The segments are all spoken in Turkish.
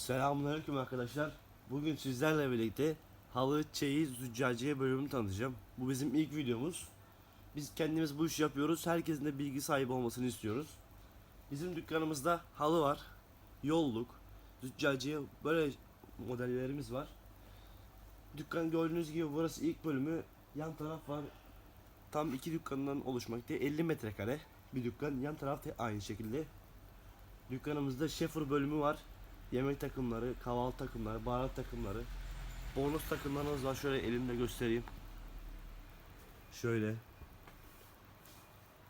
Selamünaleyküm arkadaşlar. Bugün sizlerle birlikte halı, çeyiz, züccaciye bölümünü tanıtacağım. Bu bizim ilk videomuz. Biz kendimiz bu işi yapıyoruz. Herkesin de bilgi sahibi olmasını istiyoruz. Bizim dükkanımızda halı var, yolluk, züccaciye böyle modellerimiz var. Dükkan gördüğünüz gibi burası ilk bölümü. Yan taraf var. Tam iki dükkandan oluşmakta. 50 metrekare bir dükkan. Yan taraf da aynı şekilde. Dükkanımızda Şefur bölümü var. Yemek takımları, kahvaltı takımları, baharat takımları. Bonus takımlarımız var. Şöyle elimde göstereyim. Şöyle.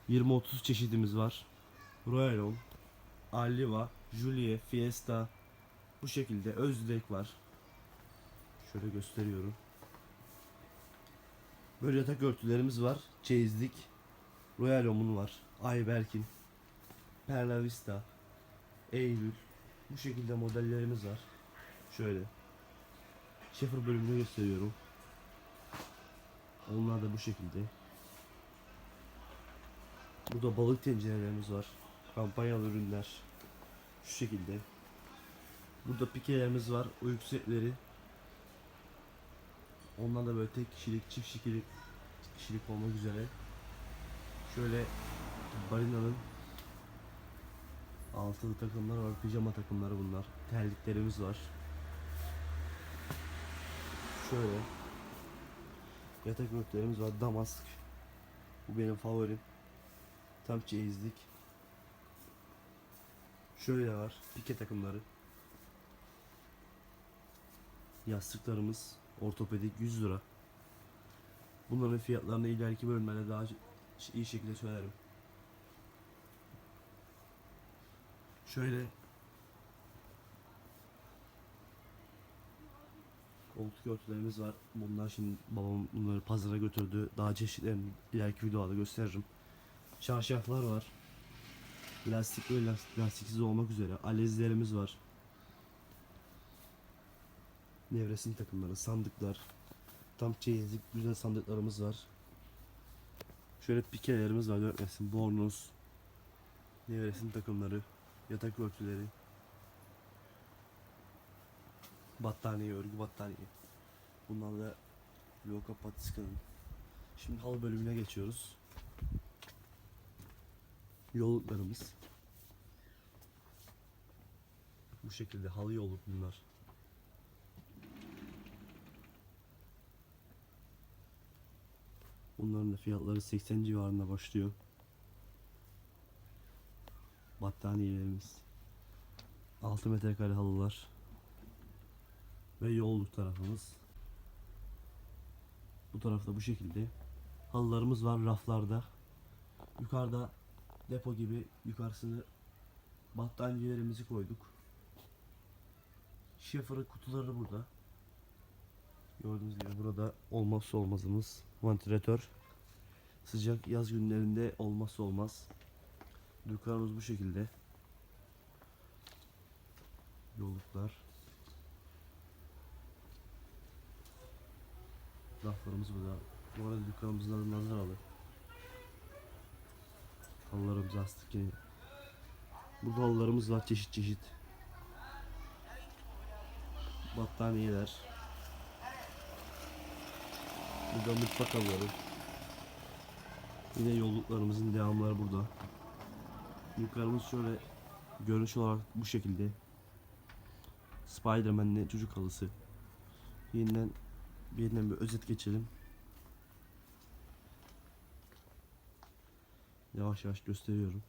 20-30 çeşidimiz var. Royalon, Alliva, Julie, Fiesta. Bu şekilde Özdek var. Şöyle gösteriyorum. Böyle yatak örtülerimiz var. Çeyizlik. Royalom'un var. Ayberk'in. Perla Vista. Eylül. Bu şekilde modellerimiz var. Şöyle. Şefir bölümünü gösteriyorum. Onlar da bu şekilde. Burada balık tencerelerimiz var. Kampanyalı ürünler. Şu şekilde. Burada pikelerimiz var. Uyku setleri. Onlar da böyle tek kişilik, çift kişilik, kişilik olmak üzere. Şöyle balinanın altılı takımlar var, pijama takımları bunlar. Terliklerimiz var. Şöyle yatak örtülerimiz var. Damask. Bu benim favorim. Tam çeyizlik. Şöyle var. Pike takımları. Yastıklarımız ortopedik 100 lira. Bunların fiyatlarını ileriki bölümlerde daha iyi şekilde söylerim. Şöyle koltuk örtülerimiz var. Bunlar şimdi babam bunları pazara götürdü. Daha çeşitlerini ileriki videolarda gösteririm. Çarşaflar var. Lastik ve las- lastiksiz olmak üzere. Alezlerimiz var. Nevresim takımları, sandıklar. Tam çeyizlik güzel sandıklarımız var. Şöyle pikelerimiz var. Dört resim, bornoz. Nevresim takımları. Yatak örtüleri. Battaniye, örgü battaniye. Bunlar da Loka Patiska'nın. Şimdi halı bölümüne geçiyoruz. Yolluklarımız. Bu şekilde halı yolluk bunlar. Bunların da fiyatları 80 civarında başlıyor. Battaniyelerimiz. 6 metrekare halılar. Ve yolluk tarafımız. Bu tarafta bu şekilde. Halılarımız var raflarda. Yukarıda depo gibi yukarısını battaniyelerimizi koyduk. Şefırı kutuları burada. Gördüğünüz gibi burada olmazsa olmazımız vantilatör. Sıcak yaz günlerinde olmazsa olmaz. Dükkanımız bu şekilde. Yolluklar. Raflarımız burada. Bu arada dükkanımızın adı Nazaralı. Halılarımız astık yine. Burada halılarımız var çeşit çeşit. Battaniyeler. Burada mutfak halıları. Yine yolluklarımızın devamları burada. Yukarımız şöyle görünüş olarak bu şekilde. Spiderman'le çocuk halısı. Yeniden yeniden bir özet geçelim. Yavaş yavaş gösteriyorum.